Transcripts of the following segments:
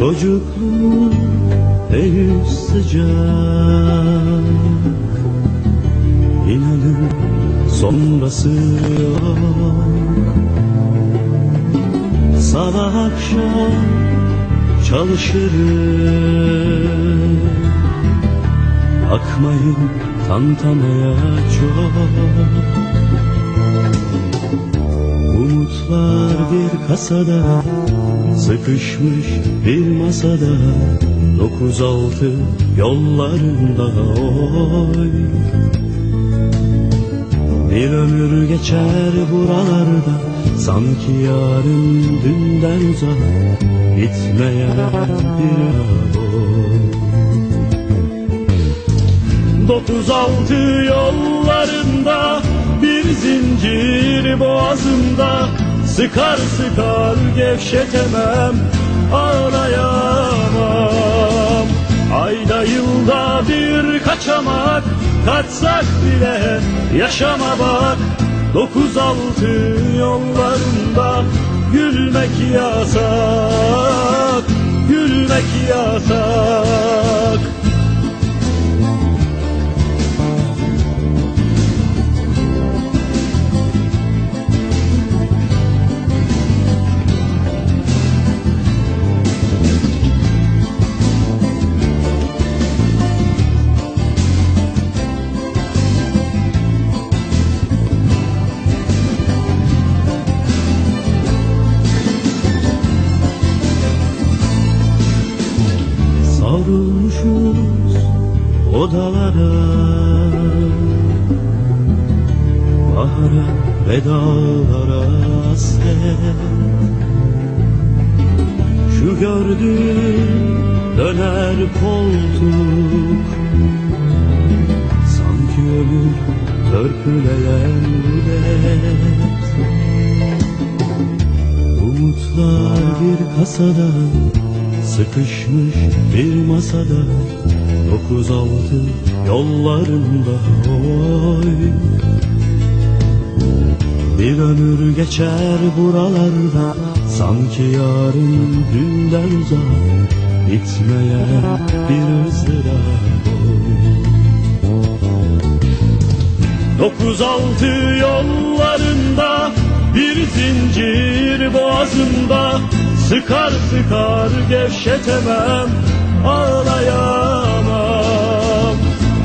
Çocukluğum henüz sıcak. İnanın sonrası yok. Sabah akşam çalışırım. Akmayın tantamaya çok. Umutlar bir kasada Sıkışmış bir masada Dokuz altı yollarında oy. Bir ömür geçer buralarda Sanki yarın dünden uzak Bitmeyen bir boy Dokuz altı yollarında bir zincir boğazımda Sıkar sıkar gevşetemem ağlayamam. Ayda yılda bir kaçamak kaçsak bile yaşama bak Dokuz altı yollarında gülmek yasak Gülmek yasak Savrulmuşuz odalara. Bahara vedalara hasret. Şu gördüğün döner koltuk. Sanki ömür törpüleyen rulet Umutlar bir kasada Sıkışmış bir masada Dokuz altı yollarında oy. Bir ömür geçer buralarda Sanki yarın dünden uzak Bitmeyen bir ızdırap Dokuz altı yollarında bir zincir boğazımda Sıkar sıkar gevşetemem ağlayamam.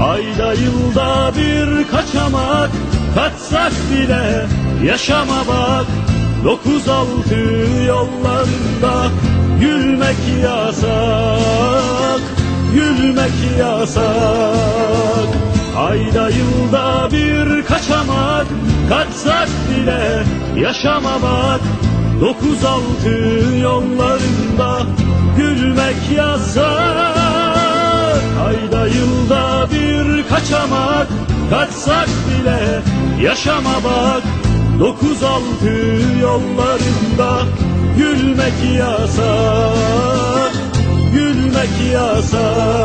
Ayda yılda bir kaçamak kaçsak bile yaşama bak Dokuz altı yollarında gülmek yasak Gülmek yasak. Ayda yılda bir kaçamak Kaçsak bile yaşama bak Dokuz altı yollarında Gülmek yasak. Ayda yılda bir kaçamak Kaçsak bile yaşama bak Dokuz altı yollarında Gülmek yasak Gülmek yasak